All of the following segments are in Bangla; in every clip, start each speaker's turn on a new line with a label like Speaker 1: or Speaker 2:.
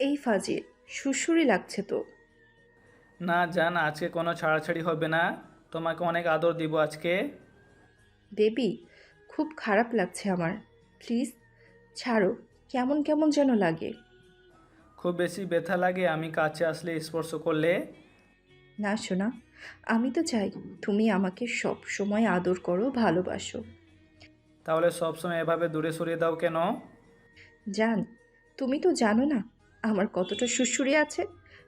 Speaker 1: এই ফাজিল সুসুরি লাগছে তো।
Speaker 2: না জান আজকে কোনো ছাড়াছাড়ি হবে না। তোমাকে অনেক আদর দিব আজকে।
Speaker 1: বেবি খুব খারাপ লাগছে আমার। প্লিজ ছাড়ো কেমন কেমন যেন লাগে।
Speaker 2: খুব বেশি ব্যথা লাগে আমি কাছে আসলে স্পর্শ করলে।
Speaker 1: না শোনা আমি তো চাই তুমি আমাকে সব সময় আদর করো ভালোবাসো।
Speaker 2: তাহলে সবসময় এভাবে দূরে সরিয়ে দাও কেন?
Speaker 1: জান তুমি তো জানো না আমার কতটা সুসুরি আছে।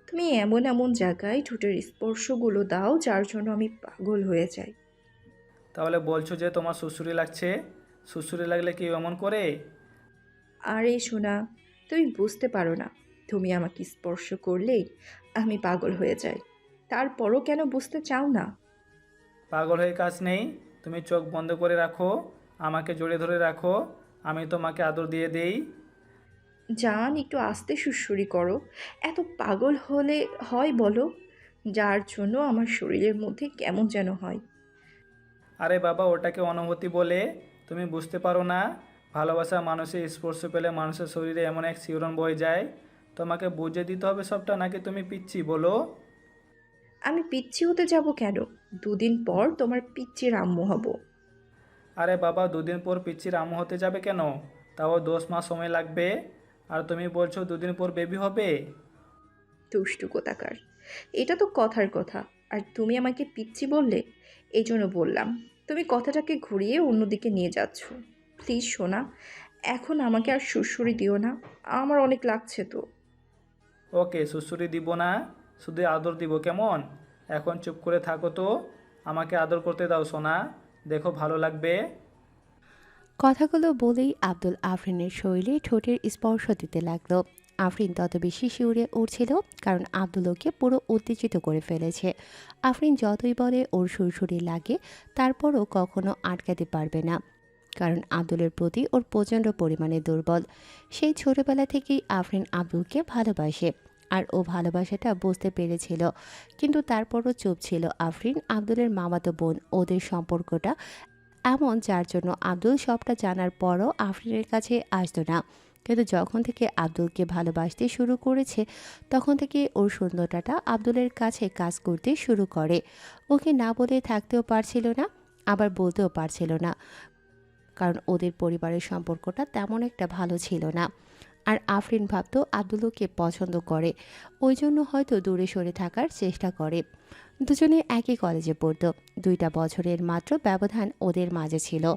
Speaker 1: তুমি এমন এমন জায়গায় ঠোঁটের স্পর্শগুলো দাও যার জন্য আমি পাগল হয়ে যাই।
Speaker 2: তাহলে বলছো যে তোমার শ্বশুরি লাগছে? শ্বশুরি লাগলে কি এমন করে?
Speaker 1: আরে শোনা তুমি বুঝতে পারো না তুমি আমাকে স্পর্শ করলেই আমি পাগল হয়ে যাই। তারপরও কেন বুঝতে চাও না?
Speaker 2: পাগল হয়ে কাজ নেই তুমি চোখ বন্ধ করে রাখো। আমাকে জড়িয়ে ধরে রাখো আমি তোমাকে আদর দিয়ে দেই।
Speaker 1: জান একটু আস্তে সুসুরি করো। এত পাগল হলে হয় বলো? যার জন্য আমার শরীরের মধ্যে কেমন যেন হয়।
Speaker 2: আরে বাবা ওটাকে অনুভূতি বলে? তুমি বুঝতে পারো না? ভালোবাসা মানুষের স্পর্শ পেলে মানুষের শরীরে এমন এক শিহরণ বয়ে যায়। তোমাকে বুঝে দিতে হবে সবটা নাকি তুমি পিচ্ছি বলো?
Speaker 1: আমি পিচ্ছি হতে যাব কেন? দুদিন পর তোমার পিচ্চির আম্মু হব।
Speaker 2: আরে বাবা দুদিন পর পিচ্ছির আমু হতে যাবে কেন? তাও দশ মাস সময় লাগবে। আর তুমি বলছো দুদিন পর বেবি হবে?
Speaker 1: দুষ্টু কোথাকার। এটা তো কথার কথা। আর তুমি আমাকে পিচ্ছি বললে এই জন্য বললাম। তুমি কথাটাকে ঘুরিয়ে অন্যদিকে নিয়ে যাচ্ছ। প্লিজ শোনা এখন আমাকে আর সুসুরি দিও না। আমার অনেক লাগছে তো।
Speaker 2: ওকে শ্বশুরি দিব না। শুধু আদর দিব কেমন? এখন চুপ করে থাকো তো। আমাকে আদর করতে দাও সোনা। দেখো, ভালো লাগবে।
Speaker 3: কথাগুলো বলেই আব্দুল আফরিনের শরীরে ঠোঁটের স্পর্শ দিতে লাগল। আফরিন তত বেশি শিউরে উঠছিল কারণ আব্দুল ওকে পুরো উত্তেজিত করে ফেলেছে। আফরিন যতই বলে, ওর সুরসুরি লাগে, তারপরও কখনো আটকাতে পারবে না, কারণ আব্দুলের প্রতি ওর প্রচণ্ড পরিমাণে দুর্বল। সেই ছোটবেলা থেকেই আফরিন আব্দুলকে ভালোবাসে। আর ও ভালোবাসাটা বুঝতে পেরেছিল। কিন্তু তারপরও চুপ ছিল আফরিন, আব্দুলের মামাতো বোন। ওদের সম্পর্কটা এমন যার জন্য আব্দুল সবটা জানার পরও আফরিনের কাছে আসতো না। কিন্তু যখন থেকে আব্দুলকে ভালোবাসতে শুরু করেছে, তখন থেকে ওর সুন্দরতাটা আব্দুলের কাছে কাজ করতে শুরু করে। ওকে না বলে থাকতেও পারছিল না, আবার বলতেও পারছিল না। কারণ ওদের পরিবারের সম্পর্কটা তেমন একটা ভালো ছিল না। আর আফরিন ভাবতো আব্দুল ওকে পছন্দ করে। ওই জন্য হয়তো দূরে সরে থাকার চেষ্টা করে। দুজনে একই কলেজে পড়তো। দুইটা বছরের মাত্র ব্যবধান ওদের মাঝে ছিল।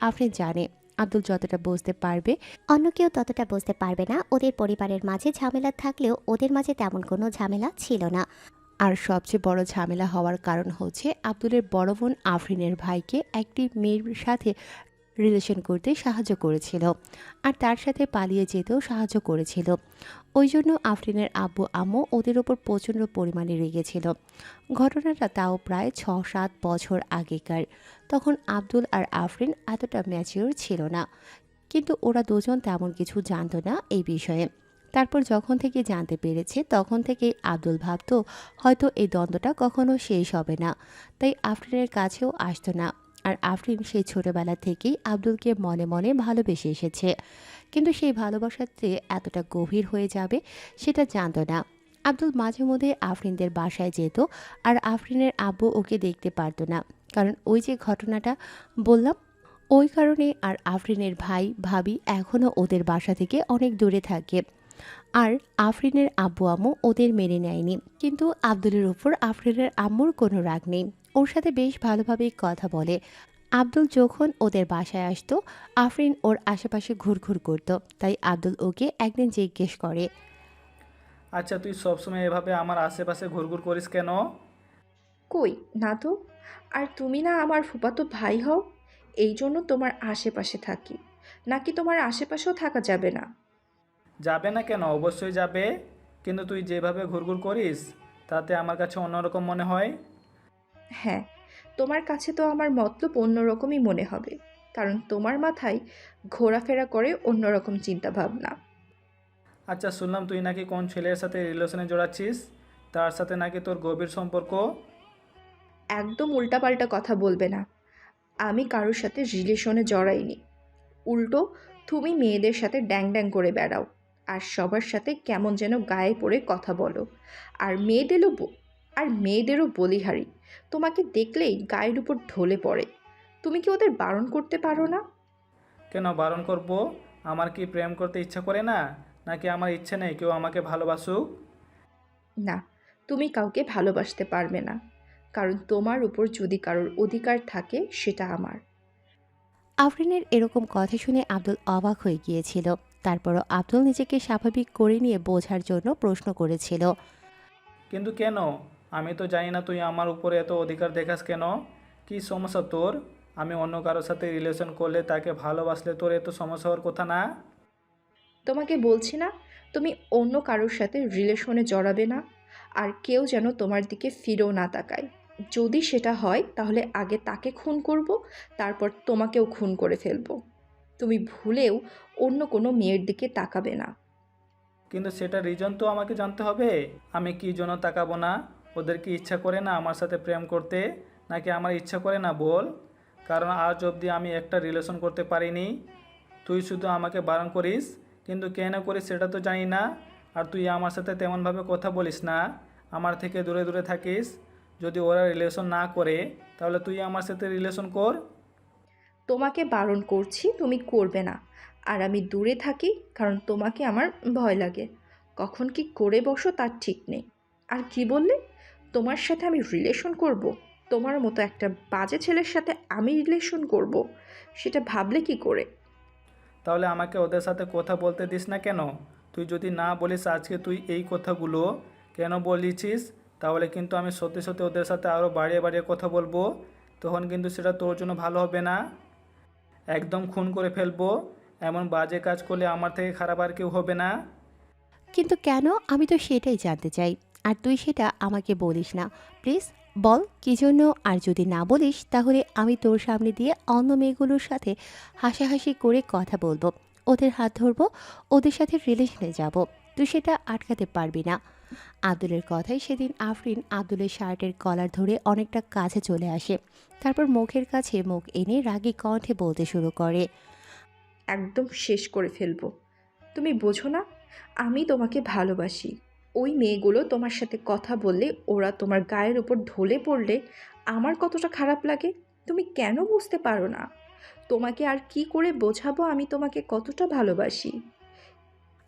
Speaker 3: আফরিন জানে আব্দুল যতটা বুঝতে পারবে
Speaker 4: অন্য কেউ ততটা বুঝতে পারবে না। ওদের পরিবারের মাঝে ঝামেলা থাকলেও ওদের মাঝে তেমন কোনো ঝামেলা ছিল না।
Speaker 3: আর সবচেয়ে বড় ঝামেলা হওয়ার কারণ হচ্ছে আব্দুলের বড় বোন আফরিনের ভাইকে একটি মেয়ের সাথে রিলেশন করতে সাহায্য করেছিল। আর তার সাথে পালিয়ে যেতেও সাহায্য করেছিল। ওই জন্য আফরিনের আব্বু, আম্মু ওদের ওপর প্রচণ্ড পরিমাণে রেগেছিল। ঘটনাটা তাও প্রায় ছ সাত বছর আগেকার। তখন আব্দুল আর আফরিন এতটা ম্যাচিওর ছিল না। কিন্তু ওরা দুজন তেমন কিছু জানতো না এই বিষয়ে। তারপর যখন থেকে জানতে পেরেছে, তখন থেকে আব্দুল ভাবত, হয়তো এই দ্বন্দ্বটা কখনো শেষ হবে না। তাই আফরিনের কাছেও আসতো না। আর আফরিন সেই ছোটবেলা থেকেই আব্দুলকে মনে মনে ভালোবেসে এসেছে। কিন্তু সেই ভালোবাসাতে এতটা গভীর হয়ে যাবে সেটা জানতো না। আব্দুল মাঝে মধ্যে আফরিনদের বাসায় যেত আর আফরিনের আব্বু ওকে দেখতে পারতো না। কারণ ওই যে ঘটনাটা বললাম, ওই কারণে আর আফরিনের ভাই, ভাবি এখনও ওদের বাসা থেকে অনেক দূরে থাকে। আর আফরিনের আব্বু আম্মু ওদের মেনে নেয়নি। কিন্তু আব্দুলের ওপর আফরিনের আম্মুর কোনো রাগ নেই। ওর সাথে বেশ ভালোভাবেই কথা বলে। আব্দুল যখন ওদের বাসায় আসতো আফরিন ওর আশেপাশে ঘুরঘুর করত। তাই আব্দুল ওকে একদিন জিজ্ঞেস করে
Speaker 2: আচ্ছা তুই সবসময় এভাবে আমার আশেপাশে ঘুরঘুর করিস কেন?
Speaker 1: কই না তো। আর তুমি না আমার ফুপাতো ভাই হও এই জন্য তোমার আশেপাশে থাকি। নাকি তোমার আশেপাশেও থাকা যাবে না?
Speaker 2: যাবে না কেন? অবশ্যই যাবে। কিন্তু তুই যেভাবে ঘুরঘুর করিস তাতে আমার কাছে অন্যরকম মনে হয়।
Speaker 1: হ্যাঁ তোমার কাছে তো আমার মতলব অন্যরকমই মনে হবে। কারণ তোমার মাথায় ঘোরাফেরা করে অন্যরকম চিন্তা ভাবনা
Speaker 2: আচ্ছা শুনলাম তুই নাকি কোন ছেলের সাথে রিলেশনে জড়াচ্ছিস? তার সাথে নাকি তোর গভীর সম্পর্ক?
Speaker 1: একদম উল্টাপাল্টা কথা বলবে না। আমি কারোর সাথে রিলেশনে জড়াইনি। উল্টো তুমি মেয়েদের সাথে ড্যাং ড্যাং করে বেড়াও। আর সবার সাথে কেমন যেন গায়ে পড়ে কথা বলো। আর মেয়েদেরও আর মেয়েদেরও বলিহারি। তোমাকে দেখলেই গায়ের উপর ঢলে পড়ে। তুমি কি ওদের বারণ করতে পারো না?
Speaker 2: কেন বারণ করব? আমার কি প্রেম করতে ইচ্ছা করে না? নাকি আমার ইচ্ছে নেই কেউ আমাকে ভালোবাসুক?
Speaker 1: না তুমি কাউকে ভালোবাসতে পারবে না। কারণ তোমার উপর যদি কারোর অধিকার থাকে সেটা আমার।
Speaker 3: আফরিনের এরকম কথা শুনে আব্দুল অবাক হয়ে গিয়েছিল। তারপরও আব্দুল নিজেকে স্বাভাবিক করে নিয়ে বোঝার জন্য প্রশ্ন করেছিল।
Speaker 2: কিন্তু কেন? আমি তো জানি না তুই আমার উপরে এত অধিকার দেখাস কেন? কি সমস্যা তোর? আমি অন্য কারোর সাথে রিলেশন করলে তাকে ভালোবাসলে তোর এত সমস্যা হওয়ার কথা না?
Speaker 1: তোমাকে বলছি না তুমি অন্য কারোর সাথে রিলেশনে জড়াবে না। আর কেউ যেন তোমার দিকে ফিরেও না তাকায়। যদি সেটা হয় তাহলে আগে তাকে খুন করব তারপর তোমাকেও খুন করে ফেলব। তুমি ভুলেও অন্য কোনো মেয়ের দিকে তাকাবে না।
Speaker 2: কিন্তু সেটা রিজন তো আমাকে জানতে হবে। আমি কি জন্য তাকাবো না? ওদের কি ইচ্ছা করে না আমার সাথে প্রেম করতে, নাকি আমার ইচ্ছা করে না বল? কারণ আজ অবধি আমি একটা রিলেশন করতে পারিনি। তুই শুধু আমাকে বারণ করিস, কিন্তু কেন করিস সেটা তো জানি না। আর তুই আমার সাথে তেমনভাবে কথা বলিস না। আমার থেকে দূরে দূরে থাকিস। যদি ওরা রিলেশন না করে, তাহলে তুই আমার সাথে রিলেশন কর।
Speaker 1: তোমাকে বারণ করছি, তুমি করবে না। আর আমি দূরে থাকি, কারণ তোমাকে আমার ভয় লাগে। কখন কি করে বসো তার ঠিক নেই। আর কি বললে? তোমার সাথে আমি রিলেশন করব। তোমার মতো একটা বাজে ছেলের সাথে আমি রিলেশন করব। সেটা ভাবলে কি করে?
Speaker 2: তাহলে আমাকে ওদের সাথে কথা বলতে দিস না কেন? তুই যদি না বলিস আজকে তুই এই কথাগুলো কেন বলেছিস? তাহলে কিন্তু আমি সত্যি সত্যি ওদের সাথে আরও বাড়িয়ে বাড়িয়ে কথা বলব। তখন কিন্তু সেটা তোর জন্য ভালো হবে না। একদম খুন করে ফেলব। এমন বাজে কাজ করলে আমার থেকে খারাপ আর কেউ হবে না।
Speaker 3: কিন্তু কেন? আমি তো সেটাই জানতে চাই। আর তুই সেটা আমাকে বলিস না। প্লিজ, বল কী জন্য? আর যদি না বলিস, তাহলে আমি তোর সামনে দিয়ে অন্য মেয়েগুলোর সাথে হাসাহাসি করে কথা বলব। ওদের হাত ধরবো, ওদের সাথে রিলেশনে যাব। তুই সেটা আটকাতে পারবি না। আব্দুলের কথাই সেদিন আফরিন আব্দুলের শার্টের কলার ধরে অনেকটা কাছে চলে আসে। তারপর মুখের কাছে মুখ এনে রাগী কণ্ঠে বলতে শুরু করে।
Speaker 1: একদম শেষ করে ফেলব। তুমি বোঝো না, আমি তোমাকে ভালোবাসি। ওই মেয়েগুলো তোমার সাথে কথা বললে, ওরা তোমার গায়ের উপর ঢলে পড়লে আমার কতটা খারাপ লাগে? তুমি কেন বুঝতে পারো না? তোমাকে আর কি করে বোঝাবো আমি তোমাকে কতটা ভালোবাসি?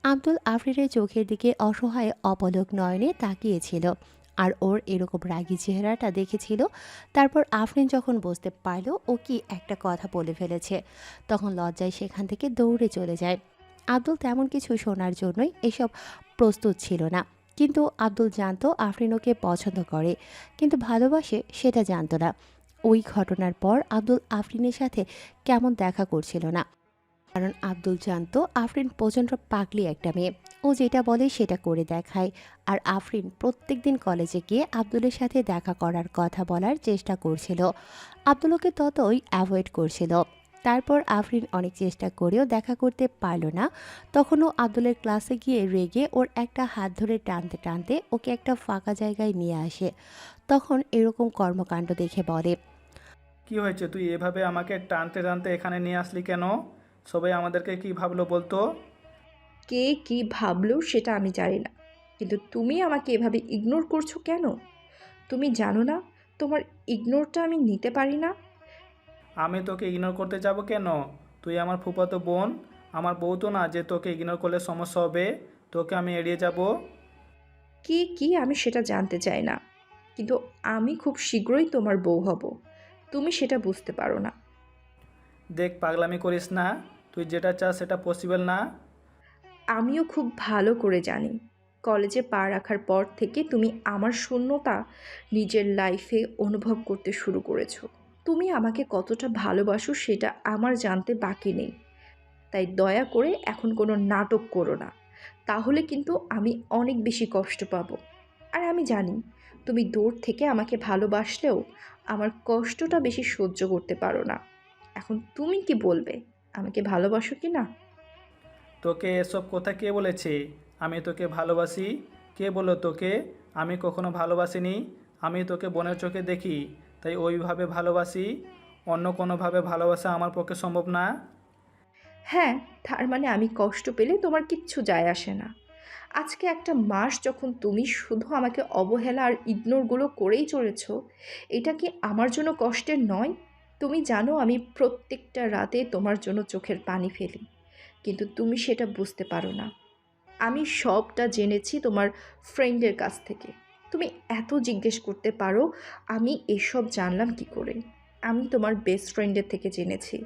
Speaker 3: আব্দুল আফরিনের চোখের দিকে অসহায় অপলক নয়নে তাকিয়েছিল আর ওর এরকম রাগী চেহারাটা দেখেছিল। তারপর আফরিন যখন বুঝতে পারল, ও কি একটা কথা বলে ফেলেছে, তখন লজ্জায় সেখান থেকে দৌড়ে চলে যায়। আব্দুল তেমন কিছু শোনার জন্যই এসব প্রস্তুত ছিল না। কিন্তু আব্দুল জানতো আফরিন ওকে পছন্দ করে, কিন্তু ভালোবাসে সেটা জানতো না। ওই ঘটনার পর আব্দুল আফরিনের সাথে কেমন দেখা করছিল না। কারণ আব্দুল জানতো আফরিন প্রচণ্ড পাগলি একটা মেয়ে। ও যেটা বলে সেটা করে দেখায়। আর আফরিন প্রত্যেক দিন কলেজে গিয়ে আব্দুলের সাথে দেখা করার কথা বলার চেষ্টা করছিল। আব্দুল ওকে ততই অ্যাভয়েড করছিল। তারপর আফরিন অনেক চেষ্টা করেও দেখা করতে পারল না। তখনও আব্দুলের ক্লাসে গিয়ে রেগে ওর একটা হাত ধরে টানতে টানতে ওকে একটা ফাঁকা জায়গায় নিয়ে আসে। তখন এরকম কর্মকাণ্ড দেখে বলে
Speaker 2: কি হয়েছে? তুই এভাবে আমাকে টানতে টানতে এখানে নিয়ে আসলি কেন? সবাই আমাদেরকে কি ভাবলো বলতো?
Speaker 1: কে কি ভাবলো সেটা আমি জানি না। কিন্তু তুমি আমাকে এভাবে ইগনোর করছ কেন? তুমি জানো না তোমার ইগনোরটা আমি নিতে পারি না।
Speaker 2: আমি তোকে ইগনোর করতে যাব কেন? তুই আমার ফুফাতো বোন। আমার বউ তো না যে তোকে ইগনোর করলে সমস্যা হবে। তোকে আমি এড়িয়ে যাব।
Speaker 1: কি কি? আমি সেটা জানতে চাই না। কিন্তু আমি খুব শীঘ্রই তোমার বউ হব। তুমি সেটা বুঝতে পারো না।
Speaker 2: দেখ পাগলামি করিস না। তুই যেটা চাস সেটা পসিবল না।
Speaker 1: আমিও খুব ভালো করে জানি। কলেজে পা রাখার পর থেকে তুমি আমার শূন্যতা নিজের লাইফে অনুভব করতে শুরু করেছ। তুমি আমাকে কতটা ভালোবাসো সেটা আমার জানতে বাকি নেই। তাই দয়া করে এখন কোনো নাটক করো না। তাহলে কিন্তু আমি অনেক বেশি কষ্ট পাবো। আর আমি জানি, তুমি দূর থেকে আমাকে ভালোবাসলেও আমার কষ্টটা বেশি সহ্য করতে পারো না। এখন তুমি কি বলবে? আমাকে ভালোবাসো কি না?
Speaker 2: তোকে এসব কথা কে বলেছে? আমি তোকে ভালোবাসি? কে বলো তোকে? আমি কখনো ভালোবাসিনি। আমি তোকে বোনের চোখে দেখি। তাই ওইভাবে ভালোবাসি, অন্য কোনোভাবে ভালোবাসা আমার পক্ষে সম্ভব না।
Speaker 1: হ্যাঁ তার মানে আমি কষ্ট পেলে তোমার কিচ্ছু যায় আসে না। আজকে একটা মাস যখন তুমি শুধু আমাকে অবহেলা আর ইগনোরগুলো করেই চলেছ, এটা কি আমার জন্য কষ্টের নয়? তুমি জানো আমি প্রত্যেকটা রাতে তোমার জন্য চোখের পানি ফেলি, কিন্তু তুমি সেটা বুঝতে পারো না। আমি সবটা জেনেছি তোমার ফ্রেন্ডের কাছ থেকে। তুমি এত জিজ্ঞেস করতে পারো, আমি এসব জানলাম কি করে? আমি তোমার বেস্ট ফ্রেন্ডের থেকে জেনেছি।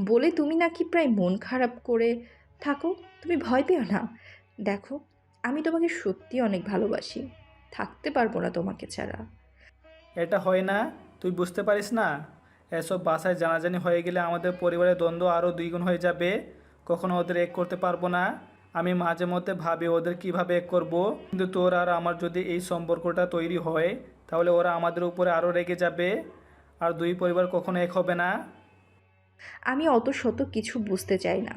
Speaker 1: বলে তুমি নাকি প্রায় মন খারাপ করে থাকো? তুমি ভয় পেও না। দেখো, আমি তোমাকে সত্যি অনেক ভালোবাসি। থাকতে পারব না তোমাকে ছাড়া।
Speaker 2: এটা হয় না? তুই বুঝতে পারিস না? এসব বাসায় জানাজানি হয়ে গেলে আমাদের পরিবারের দ্বন্দ্ব আরও দ্বিগুণ হয়ে যাবে। কখনো ওদের এক করতে পারব না। আমি মাঝে মধ্যে ভাবি ওদের কীভাবে এক করব? কিন্তু তোর আর আমার যদি এই সম্পর্কটা তৈরি হয় তাহলে ওরা আমাদের উপরে আরও রেগে যাবে। আর দুই পরিবার কখনো এক হবে না।
Speaker 1: আমি অত শত কিছু বুঝতে চাই না।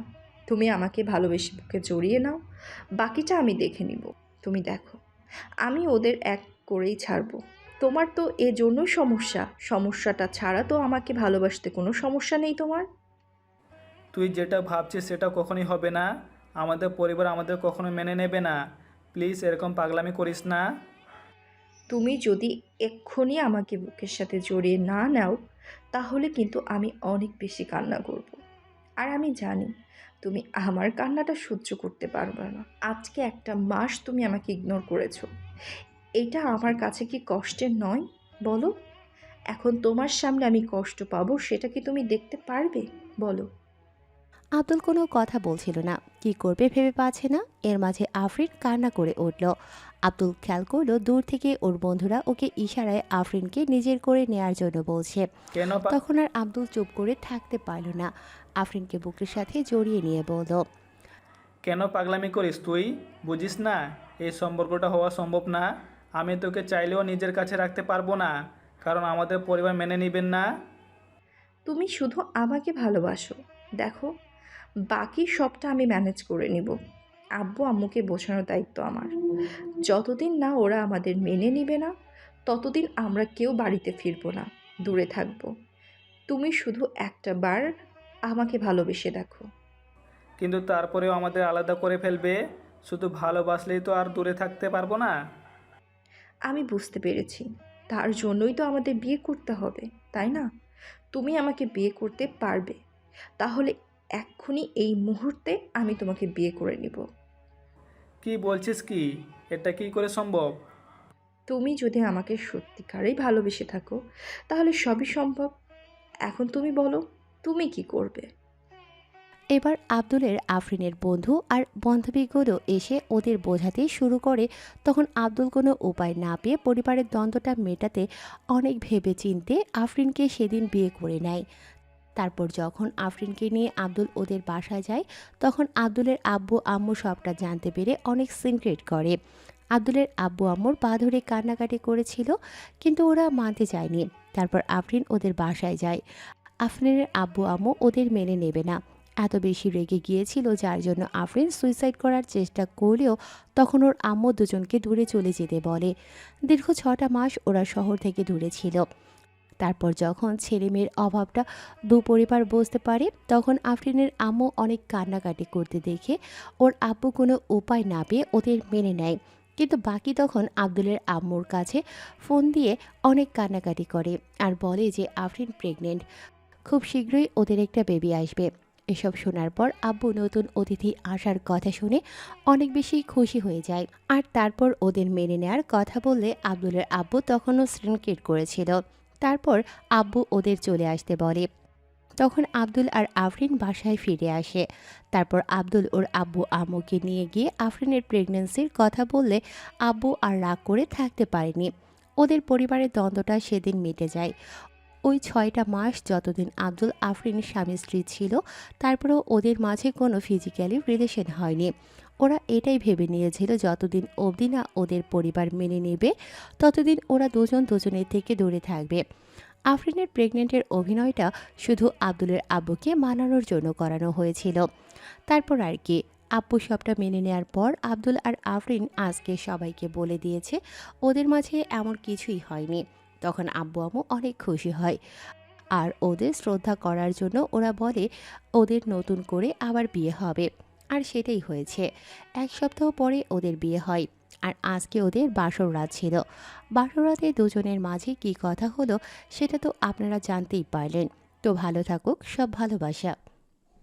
Speaker 1: তুমি আমাকে ভালোবেসে বুকে জড়িয়ে নাও। বাকিটা আমি দেখে নিব। তুমি দেখো। আমি ওদের এক করেই ছাড়বো। তোমার তো এ জন্য সমস্যা। সমস্যাটা ছাড়া তো আমাকে ভালোবাসতে কোনো সমস্যা নেই তোমার।
Speaker 2: তুই যেটা ভাবছিস সেটা কখনোই হবে না। আমাদের পরিবার আমাদের কখনো মেনে নেবে না। প্লিজ এরকম পাগলামি করিস না।
Speaker 1: তুমি যদি এক্ষুনি আমাকে বুকের সাথে জড়িয়ে না নাও, তাহলে কিন্তু আমি অনেক বেশি কান্না করব। আর আমি জানি তুমি আমার কান্নাটা সহ্য করতে পারবে না। আজকে একটা মাস তুমি আমাকে ইগনোর করেছ। এটা আমার কাছে কি কষ্টের নয়? বলো। এখন তোমার সামনে আমি কষ্ট পাবো, সেটা কি তুমি দেখতে পারবে? বলো।
Speaker 3: আব্দুল কোনো কথা বলছিল না। কি করবে ভেবে পাচ্ছে না। এর মাঝে আফরিন কান্না করে উঠল। আব্দুল খেয়াল করল দূর থেকে ওর বন্ধুরা ওকে ইশারায় আফরিনকে নিজের করে নেয়ার জন্য বলছে।
Speaker 2: কেন
Speaker 3: তখন আর আব্দুল চুপ করে থাকতে পারল না। আফরিনকে বুকের সাথে জড়িয়ে নিয়ে বলল
Speaker 2: কেন পাগলামি করিস তুই? বুঝিস না এই সম্পর্কটা হওয়া সম্ভব না। আমি তোকে চাইলেও নিজের কাছে রাখতে পারব না। কারণ আমাদের পরিবার মেনে নেবেন না।
Speaker 1: তুমি শুধু আমাকে ভালোবাসো। দেখো বাকি সবটা আমি ম্যানেজ করে নিব। আব্বু আম্মুকে বোঝানোর দায়িত্ব আমার। যতদিন না ওরা আমাদের মেনে নেবে না ততদিন আমরা কেউ বাড়িতে ফিরবো না দূরে থাকব। তুমি শুধু একটা বার আমাকে ভালোবেসে দেখো।
Speaker 2: কিন্তু তারপরেও আমাদের আলাদা করে ফেলবে শুধু ভালোবাসলেই তো আর দূরে থাকতে পারব না।
Speaker 1: আমি বুঝতে পেরেছি তার জন্যই তো আমাদের বিয়ে করতে হবে তাই না? তুমি আমাকে বিয়ে করতে পারবে তাহলে এক্ষুনি এই মুহূর্তে আমি তোমাকে বিয়ে করে নিব।
Speaker 2: কি বলছিস কি? এটা কি করে সম্ভব?
Speaker 1: তুমি যদি আমাকে সত্যিকারেই ভালোবেসে থাকো তাহলে সবই সম্ভব। এখন তুমি বলো তুমি কি করবে?
Speaker 3: এবার আব্দুলের আফরিনের বন্ধু আর বান্ধবীগুলো এসে ওদের বোঝাতে শুরু করে তখন আব্দুল কোনো উপায় না পেয়ে পরিবারের দ্বন্দ্বটা মেটাতে অনেক ভেবে চিনতে আফরিনকে সেদিন বিয়ে করে নেয়। তারপর যখন আফরিনকে নিয়ে আব্দুল ওদের বাসায় যায়, তখন আব্দুলের আব্বু আম্মু সবটা জানতে পেরে অনেক সিনক্রেট করে। আব্দুলের আব্বু আম্মুর পা ধরে কান্নাকাটি করেছিল, কিন্তু ওরা মানতে চায়নি। তারপর আফরিন ওদের বাসায় যায়। আফরিনের আব্বু আম্মু ওদের মেনে নেবে না। এত বেশি রেগে গিয়েছিল যার জন্য আফরিন সুইসাইড করার চেষ্টা করলেও তখন ওর আম্মু দুজনকে দূরে চলে যেতে বলে। দীর্ঘ ছটা মাস ওরা শহর থেকে দূরে ছিল। তারপর যখন ছেলে মেয়ের অভাবটা দু পরিবার বুঝতে পারে, তখন আফরিনের আম্মু অনেক কান্নাকাটি করতে দেখে ওর আব্বু কোনো উপায় না পেয়ে ওদের মেনে নেয়। কিন্তু বাকি তখন আব্দুলের আম্মুর কাছে ফোন দিয়ে অনেক কান্নাকাটি করে আর বলে যে আফরিন প্রেগনেন্ট খুব শীঘ্রই ওদের একটা বেবি আসবে। এসব শোনার পর আব্বু নতুন অতিথি আসার কথা শুনে অনেক বেশি খুশি হয়ে যায় আর তারপর ওদের মেনে নেওয়ার কথা বললে আব্দুলের আব্বু তখনও শ্রীনকেট করেছিল। তারপর আব্বু ওদের চলে আসতে বলে। তখন আব্দুল আর আফরিন বাসায় ফিরে আসে। তারপর আব্দুল ওর আব্বু আম্মুকে নিয়ে গিয়ে আফরিনের প্রেগন্যান্সির কথা বললে আব্বু আর রাগ করে থাকতে পারেনি। ওদের পরিবারের দ্বন্দ্বটা সেদিন মিটে যায়। ওই ছয়টা মাস যতদিন আব্দুল আফরিন স্বামী স্ত্রী ছিল, তারপরেও ওদের মাঝে কোনো ফিজিক্যালি রিলেশন হয়নি। ওরা এটাই ভেবে নিয়েছিল যতদিন অবধি না ওদের পরিবার মেনে নেবে, ততদিন ওরা দুজন দুজনের থেকে দূরে থাকবে। আফরিনের প্রেগনেন্টের অভিনয়টা শুধু আব্দুলের আব্বুকে মানানোর জন্য করানো হয়েছিল। তারপর আর কি, আব্বু সবটা মেনে নেওয়ার পর আব্দুল আর আফরিন আজকে সবাইকে বলে দিয়েছে, ওদের মাঝে এমন কিছুই হয়নি। তখন আব্বু আম্মু অনেক খুশি হয়। আর ওদের শ্রদ্ধা করার জন্য ওরা বলে, ওদের নতুন করে আবার বিয়ে হবে। আর সেটাই হয়েছে। এক সপ্তাহ পরে ওদের বিয়ে হয় আর আজকে ওদের বাসর রাত ছিল। বাসর রাতে দুজনের মাঝে কি কথা হলো সেটা তো আপনারা জানতেই পারলেন। তো ভালো থাকুক, সব ভালোবাসা।